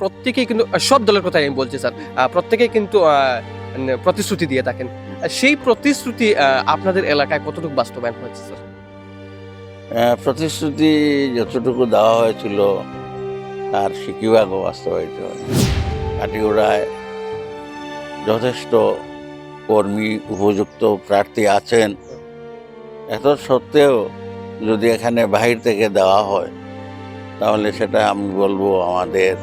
প্রত্যেকেই কিন্তু সব দলের কথাই আমি বলছি, স্যার। প্রত্যেকেই কিন্তু প্রতিশ্রুতি দিয়ে থাকেন। সেই প্রতিশ্রুতি আপনাদের এলাকায় কতটুকু বাস্তবায়ন হয়েছে, স্যার? প্রতিশ্রুতি যতটুকু দেওয়া হয়েছিল, তার সিকিভাগও বাস্তবায়িত কাটিগোড়ায় যথেষ্ট কর্মী, উপযুক্ত প্রার্থী আছেন। এত সত্ত্বেও যদি এখানে বাহির থেকে দেওয়া হয়, তাহলে সেটা আমি বলব আমাদের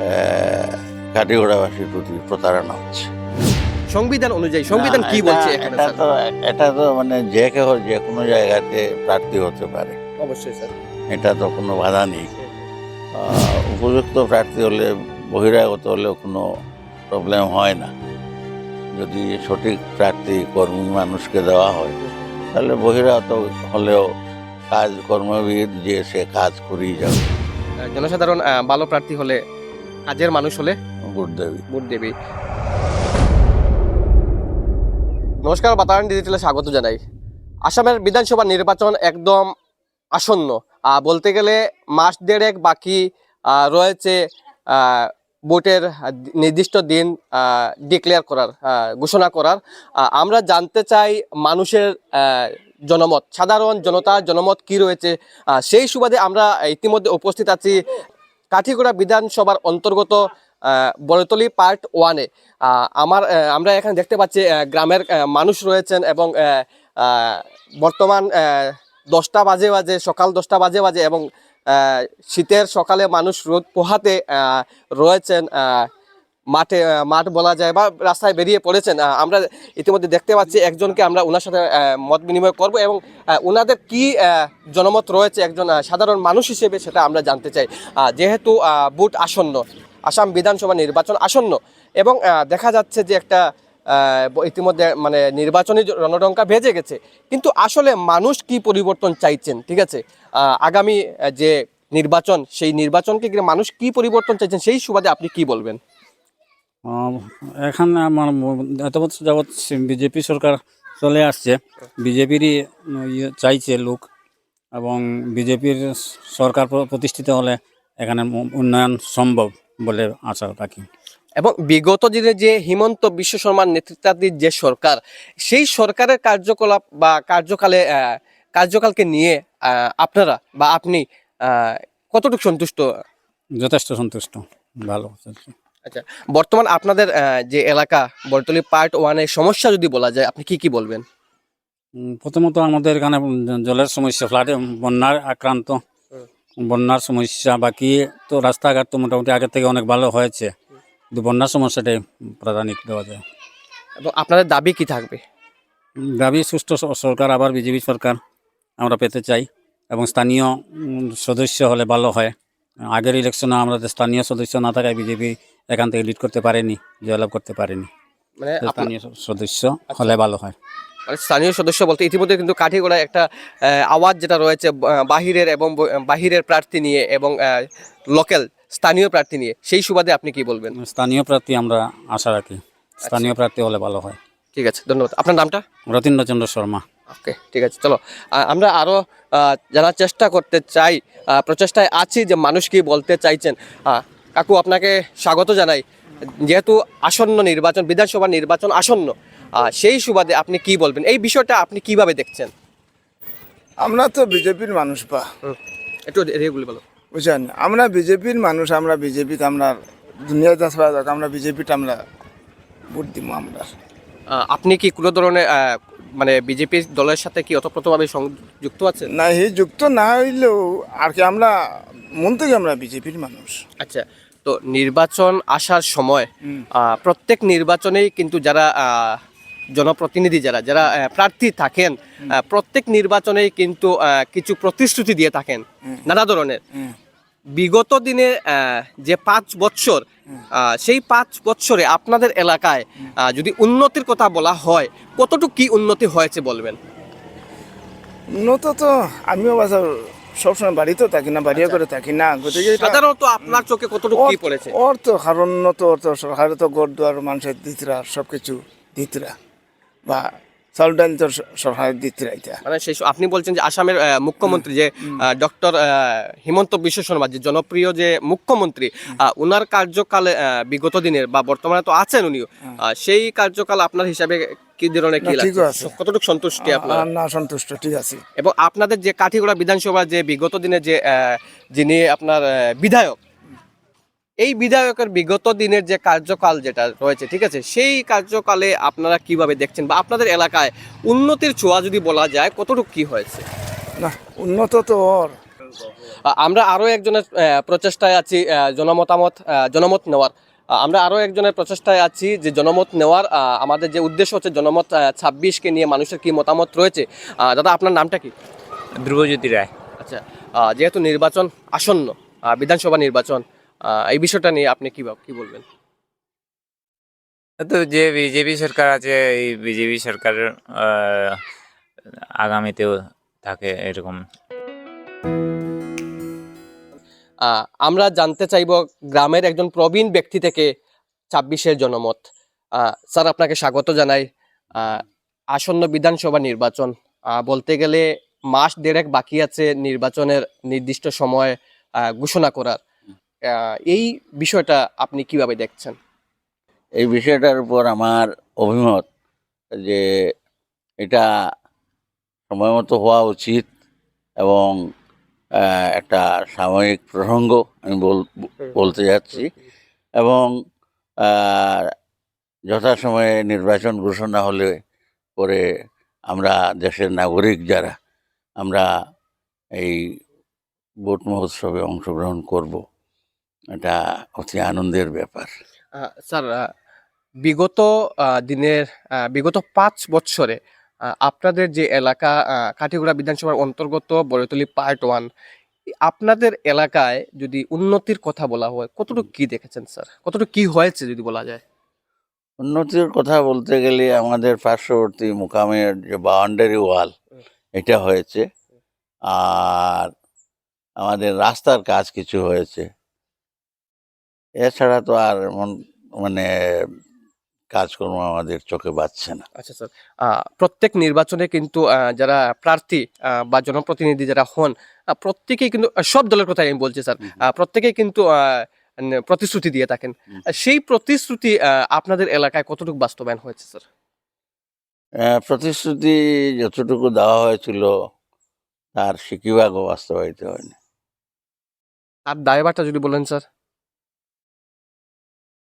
আহ, কাটিগোড়াবাসীর প্রতি প্রতারণা হচ্ছে। সংবিধান অনুযায়ী সংবিধান কি বলছে এটা তো এটা তো মানে যে কেউ যে কোনো জায়গাতে প্রার্থী হতে পারে। অবশ্যই স্যার। এটা তো কোনো বাধা নেই। উপযুক্ত প্রার্থী হলে বহিরাগত হলেও কোনো প্রবলেম হয় না। যদি সঠিক প্রার্থী কর্মী মানুষকে দেওয়া হয় তাহলে বহিরাগত হলেও কাজ কর্মবিদ যে সে কাজ করেই যাবে। জনসাধারণ ভালো প্রার্থী হলে কাজের মানুষ হলে ভোট দেবে ভোট দেবে নমস্কার বাতায়ন ডিজিটালে স্বাগত জানাই। আসামের বিধানসভা নির্বাচন একদম আসন্ন। বলতে গেলে মাস দেড়েক বাকি রয়েছে ভোটের নির্দিষ্ট দিন ডিক্লেয়ার করার ঘোষণা করার। আমরা জানতে চাই মানুষের জনমত সাধারণ জনতার জনমত কি রয়েছে? সেই সুবাদে আমরা ইতিমধ্যে উপস্থিত আছি কাঠিগড়া বিধানসভার অন্তর্গত আহ, বড়তলি পার্ট ওয়ানে আমার আমরা এখানে দেখতে পাচ্ছি গ্রামের মানুষ রয়েছেন এবং বর্তমান দশটা বাজে বাজে সকাল দশটা বাজে বাজে এবং শীতের সকালে মানুষ রোদ পোহাতে রয়েছেন মাঠে মাঠ বলা যায় বা রাস্তায় বেরিয়ে পড়েছেন আমরা ইতিমধ্যে দেখতে পাচ্ছি একজনকে আমরা ওনার সাথে মত বিনিময় করব এবং ওনাদের কি জনমত রয়েছে একজন সাধারণ মানুষ হিসেবে সেটা আমরা জানতে চাই। যেহেতু বুট আসন্ন, আসাম বিধানসভা নির্বাচন আসন্ন এবং দেখা যাচ্ছে যে একটা ইতিমধ্যে মানে নির্বাচনী রণডঙ্কা ভেজে গেছে, কিন্তু আসলে মানুষ কি পরিবর্তন চাইছেন, ঠিক আছে? আগামী যে নির্বাচন, সেই নির্বাচনকে মানুষ কি পরিবর্তন চাইছেন, সেই সুবাদে আপনি কি বলবেন? এখানে আমার এত বছর যাবৎ বিজেপি সরকার চলে আসছে। বিজেপিরই ইয়ে চাইছে লোক এবং বিজেপির সরকার প্রতিষ্ঠিত হলে এখানে উন্নয়ন সম্ভব বলে আশা রাখি। এবং বিগত দিনে যে হিমন্ত বিশ্ব শর্মার নেতৃত্বাধীন যে সরকার সেই সরকারের কার্যকলাপ বা কার্যকালে কার্যকালকে নিয়ে আপনারা বা আপনি কতটুকু সন্তুষ্ট? যথেষ্ট সন্তুষ্ট। ভালো আচ্ছা বর্তমান আপনাদের যে এলাকা বরতলি পার্ট ওয়ানের সমস্যা যদি বলা যায় আপনি কি কি বলবেন? প্রথমত আমাদের এখানে জলের সমস্যা ফ্লাডে বন্যার আক্রান্ত। বন্যার সমস্যা বাকি তো রাস্তাঘাট তো মোটামুটি আগের থেকে অনেক ভালো হয়েছে। কিন্তু বন্যার সমস্যাটাই প্রাধান্য দেওয়া যায়। এবং আপনাদের দাবি কি থাকবে? দাবি সুষ্ঠু স- সরকার আবার বিজেপি সরকার আমরা পেতে চাই। এবং স্থানীয় সদস্য হলে ভালো হয়। আগের ইলেকশনে আমাদের স্থানীয় সদস্য না থাকায় বিজেপি এখান থেকে লিড করতে পারেনি জয়লাভ করতে পারেনি। মানে স্থানীয় সদস্য হলে ভালো হয়। মানে স্থানীয় সদস্য বলতে ইতিমধ্যে কিন্তু কাঠিগোড়ায় একটা আওয়াজ যেটা রয়েছে বাহিরের এবং বাহিরের প্রার্থী নিয়ে এবং লোকাল স্থানীয় প্রার্থী নিয়ে সেই সুবাদে আপনি কি বলবেন? স্থানীয় প্রার্থী আমরা আশা রাখি। স্থানীয় প্রার্থী হলে ভালো হয়। ঠিক আছে ধন্যবাদ। আপনার নামটা? রতীন্দ্রচন্দ্র শর্মা। ওকে ঠিক আছে চলো। আমরা আরও জানার চেষ্টা করতে চাই প্রচেষ্টায় আছি যে মানুষ কি বলতে চাইছেন। কাকু আপনাকে স্বাগত জানাই। যেহেতু আসন্ন নির্বাচন বিধানসভা নির্বাচন আসন্ন সেই সুবাদে আপনি কি বলবেন? এই বিষয়টা আপনি কীভাবে দেখছেন? আমরা তো বিজেপির মানুষ পা। একটু রেগুলি বলো। বুঝছেন? আমরা বিজেপির মানুষ আমরা বিজেপিতে আমরা আসবা যাক আমরা বিজেপিতে আমরা ভোট দিব আমরা। আপনি কি কোনো ধরনের মানে বিজেপি দলের সাথে কি অতপ্রতভাবে সংযুক্ত আছেন? না এই যুক্ত না হইলেও আর কি আমরা মন থেকে আমরা বিজেপির মানুষ। আচ্ছা তো নির্বাচন আসার সময় প্রত্যেক নির্বাচনেই কিন্তু যারা জনপ্রতিনিধি যারা যারা প্রার্থী থাকেন প্রত্যেক নির্বাচনেই কিন্তু কিছু প্রতিশ্রুতি দিয়ে থাকেন নানা ধরনের। বিগত দিনে যে পাঁচ বছর সেই পাঁচ বছরে আপনাদের এলাকায় যদি উন্নতির কথা বলা হয় কতটুকু কি উন্নতি হয়েছে বলবেন? উন্নত তো আমিও বাসা সবসময় বাড়িতেও থাকি না বাড়িও করে থাকি না। গতিকে সাধারণত আপনার চোখে কতটুকু কি পড়েছে? ওর তো কারণ তো ওর তো সরকারে তো গড় মানুষের দিতরা সব কিছু দিতরা। বা চাউল তো স- সরকার দিতে রাইতা মানে সেই আপনি বলছেন যে আসামের মুখ্যমন্ত্রী যে ডক্টর হিমন্ত বিশ্ব শর্মা যে জনপ্রিয় যে মুখ্যমন্ত্রী ওনার কার্যকালে বিগত দিনের বা বর্তমানে তো আছেন উনিও আহ, সেই কার্যকাল আপনার হিসাবে কি ধরনের কি আছে। কতটুকু সন্তুষ্টি আপনার? না সন্তুষ্ট ঠিক আছে। এবং আপনাদের যে কাঠিগড়া বিধানসভা যে বিগত দিনে যে যিনি আপনার বিধায়ক এই বিধায়কের বিগত দিনের যে কার্যকাল যেটা রয়েছে ঠিক আছে সেই কার্যকালে আপনারা কীভাবে দেখছেন? বা আপনাদের এলাকায় উন্নতির ছোঁয়া যদি বলা যায় কতটুকু কি হয়েছে? না উন্নত তো ওর। আমরা আরও একজনের প্রচেষ্টায় আছি জনমতামত জনমত নেওয়ার। আমরা আরও একজনের প্রচেষ্টায় আছি যে জনমত নেওয়ার আমাদের যে উদ্দেশ্য হচ্ছে জনমত ছাব্বিশকে নিয়ে মানুষের কি মতামত রয়েছে। দাদা আপনার নামটা কি? ধ্রুবজ্যোতি রায়। আচ্ছা যেহেতু নির্বাচন আসন্ন বিধানসভা নির্বাচন এই বিষয়টা নিয়ে আপনি কি কি বলবেন? তো যে বিজেপি সরকার আছে এই বিজেপি সরকার আহ, আগামীতেও থাকে এরকম। আমরা জানতে চাইব গ্রামের একজন প্রবীণ ব্যক্তি থেকে ছাব্বিশের জনমত। স্যার, আপনাকে স্বাগত জানাই। আসন্ন বিধানসভা নির্বাচন বলতে গেলে মাস দেড়েক বাকি আছে নির্বাচনের নির্দিষ্ট সময় ঘোষণা করার। এই বিষয়টা আপনি কীভাবে দেখছেন? এই বিষয়টার উপর আমার অভিমত যে এটা সময় মতো হওয়া উচিত এবং একটা সাময়িক প্রসঙ্গ আমি বল- বলতে যাচ্ছি। এবং যথাসময়ে নির্বাচন ঘোষণা হলে পরে আমরা দেশের নাগরিক যারা, আমরা এই ভোট মহোৎসবে অংশগ্রহণ করব। এটা অতি আনন্দের ব্যাপার। স্যার বিগত দিনের বিগত পাঁচ বছরে আপনাদের যে এলাকা কাঠিগুড়া বিধানসভার অন্তর্গত বড়তলি পার্ট ওয়ান আপনাদের এলাকায় যদি উন্নতির কথা বলা হয়, কতটুকু কি দেখেছেন, স্যার? কতটুকু কি হয়েছে যদি বলা যায়? উন্নতির কথা বলতে গেলে আমাদের পার্শ্ববর্তী মুকামের যে বাউন্ডারি ওয়াল এটা হয়েছে। আর আমাদের রাস্তার কাজ কিছু হয়েছে। এছাড়া তো আর মানে কাজকর্ম আমাদের চোখে বাচ্ছে না। আচ্ছা স্যার প্রত্যেক নির্বাচনে কিন্তু যারা প্রার্থী বা জনপ্রতিনিধি যারা হন প্রত্যেকেই কিন্তু সব দলের কথাই আমি বলছি স্যার প্রত্যেকেই কিন্তু প্রতিশ্রুতি দিয়ে থাকেন। সেই প্রতিশ্রুতি আপনাদের এলাকায় কতটুকু বাস্তবায়ন হয়েছে স্যার? প্রতিশ্রুতি যতটুকু দেওয়া হয়েছিল তার সিকিভাগও বাস্তবায়িত হয়নি। আর দায়ভারটা যদি বলেন স্যার?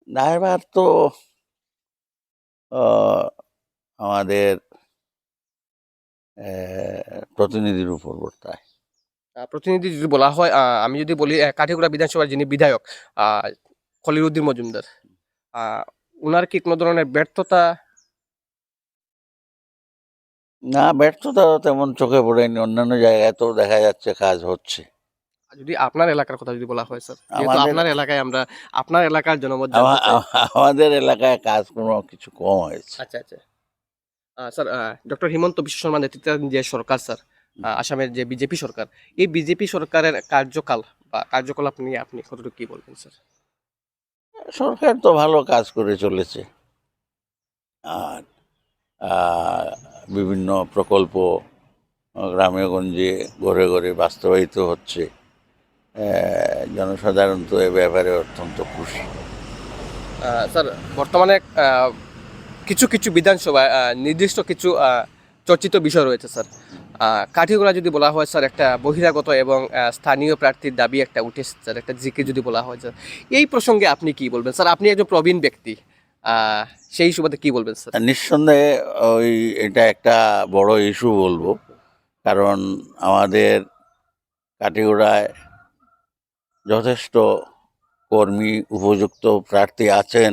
ড্রাইভার তো আমাদের প্রতিনিধির উপর বর্তায়। প্রতিনিধি যদি বলা হয় আমি যদি বলি কাঠিগুড়া বিধানসভার যিনি বিধায়ক আহ, খলিলুদ্দিন মজুমদার উনার কি কোনো ধরনের ব্যর্থতা? না ব্যর্থতা তেমন চোখে পড়েনি। অন্যান্য জায়গায় তো দেখা যাচ্ছে কাজ হচ্ছে। যদি আপনার এলাকার কথা যদি বলা হয় স্যার আপনার এলাকায় আমরা আপনার এলাকার জনমত আমাদের এলাকায় কাজ কোনো কিছু কম হয়েছে। আচ্ছা আচ্ছা। স্যার ডক্টর হিমন্ত বিশ্ব শর্মা নেতৃত্বাধীন যে সরকার স্যার আসামের যে বিজেপি সরকার এই বিজেপি সরকারের কার্যকাল বা কার্যকলাপ নিয়ে আপনি কতটুকু কি বলবেন স্যার সরকার তো ভালো কাজ করে চলেছে। আর বিভিন্ন প্রকল্প গ্রামে গঞ্জে ঘরে ঘরে বাস্তবায়িত হচ্ছে। জনসাধারণ তো এ ব্যাপারে অত্যন্ত খুশি। স্যার বর্তমানে কিছু কিছু বিধানসভায় আহ, নির্দিষ্ট কিছু চর্চিত বিষয় রয়েছে স্যার। কাঠিগোড়া যদি বলা হয় স্যার একটা বহিরাগত এবং স্থানীয় প্রার্থীর দাবি একটা উঠেছে স্যার একটা জিকে যদি বলা হয় স্যার। এই প্রসঙ্গে আপনি কি বলবেন? স্যার আপনি একজন প্রবীণ ব্যক্তি সেই সুবাদে কি বলবেন স্যার? নিঃসন্দেহে ওই এটা একটা বড় ইস্যু বলব। কারণ আমাদের কাটিগড়ায় যথেষ্ট কর্মী উপযুক্ত প্রার্থী আছেন।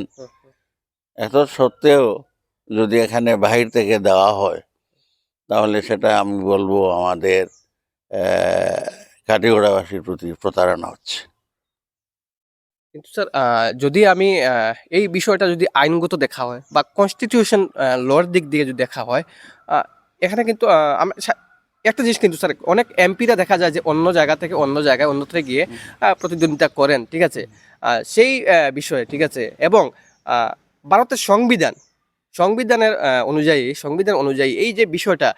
এত সত্ত্বেও যদি এখানে বাহির থেকে দেওয়া হয়, তাহলে সেটা আমি বলব আমাদের কাটিগড়াবাসীর প্রতি প্রতারণা হচ্ছে। কিন্তু স্যার যদি আমি এই বিষয়টা যদি আইনগত দেখা হয় বা কনস্টিটিউশন লর দিক দিয়ে যদি দেখা হয় এখানে কিন্তু একটা জিনিস কিন্তু স্যার অনেক এমপিরা দেখা যায় যে অন্য জায়গা থেকে অন্য জায়গায় অন্যত্র গিয়ে প্রতিদ্বন্দ্বিতা করেন ঠিক আছে? সেই বিষয়ে ঠিক আছে? এবং ভারতের সংবিধান সংবিধানের অনুযায়ী সংবিধান অনুযায়ী এই যে বিষয়টা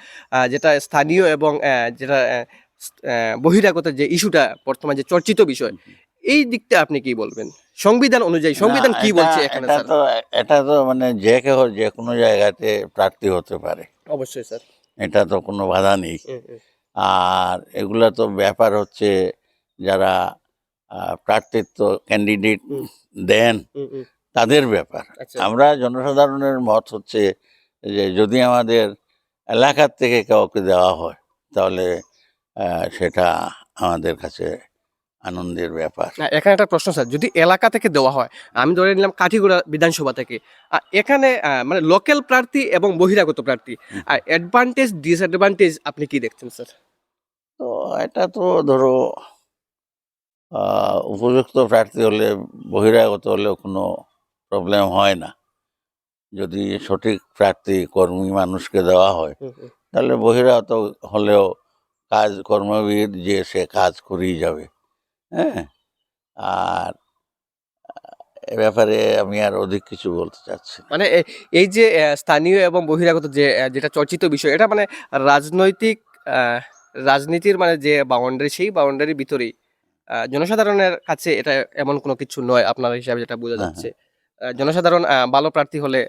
যেটা স্থানীয় এবং যেটা বহিরাগত যে ইস্যুটা বর্তমানে যে চর্চিত বিষয় এই দিকটা আপনি কি বলবেন? সংবিধান অনুযায়ী সংবিধান কি বলছে এখানে এটা তো এটা তো মানে যে কেউ যে কোনো জায়গাতে প্রার্থী হতে পারে। অবশ্যই স্যার। এটা তো কোনো বাধা নেই। আর এগুলো তো ব্যাপার হচ্ছে যারা প্রার্থিত্ব ক্যান্ডিডেট দেন তাদের ব্যাপার। আচ্ছা। আমরা জনসাধারণের মত হচ্ছে যে যদি আমাদের এলাকার থেকে কাউকে দেওয়া হয় তাহলে সেটা আমাদের কাছে আনন্দের ব্যাপার। না এখানে একটা প্রশ্ন স্যার যদি এলাকা থেকে দেওয়া হয় আমি ধরে নিলাম কাঠিগোড়া বিধানসভা থেকে এখানে মানে লোকাল প্রার্থী এবং বহিরাগত প্রার্থী আর অ্যাডভান্টেজ ডিসঅ্যাডভান্টেজ আপনি কি দেখছেন স্যার? তো এটা তো ধরো উপযুক্ত প্রার্থী হলে বহিরাগত হলেও কোনো প্রবলেম হয় না। যদি সঠিক প্রার্থী কর্মী মানুষকে দেওয়া হয় তাহলে বহিরাগত হলেও কাজ কর্মবিদ যে সে কাজ করেই যাবে। হ্যাঁ? আর এ ব্যাপারে আমি আর অধিক কিছু বলতে চাচ্ছি না। মানে এ- এই যে আহ, স্থানীয় এবং বহিরাগত যে আহ, যেটা চর্চিত বিষয় এটা মানে রাজনৈতিক আহ, রাজনীতির মানে যে বাউন্ডারি সেই বাউন্ডারির ভিতরেই আহ, জনসাধারণের কাছে এটা এমন কোনো কিছু নয় আপনার হিসাবে যেটা বোঝা হ্যাঁ, যাচ্ছে। আহ, জনসাধারণ আহ, ভালো প্রার্থী হলে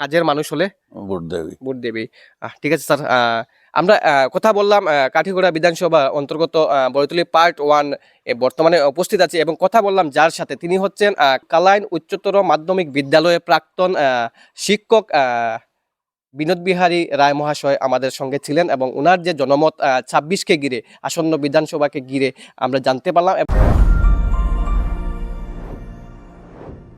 কাজের মানুষ হলে ভোট দেবে ভোট দেবে আহ, ঠিক আছে স্যার আহ, আমরা কথা বললাম কাঠিগড়া বিধানসভা অন্তর্গত আহ, বড়তলি পার্ট ওয়ান বর্তমানে উপস্থিত আছে এবং কথা বললাম যার সাথে। তিনি হচ্ছেন কালাইন উচ্চতর মাধ্যমিক বিদ্যালয়ে প্রাক্তন শিক্ষক বিনোদ বিহারী রায় মহাশয় আমাদের সঙ্গে ছিলেন এবং ওনার যে জনমত ছাব্বিশকে ঘিরে আসন্ন বিধানসভাকে ঘিরে আমরা জানতে পারলাম।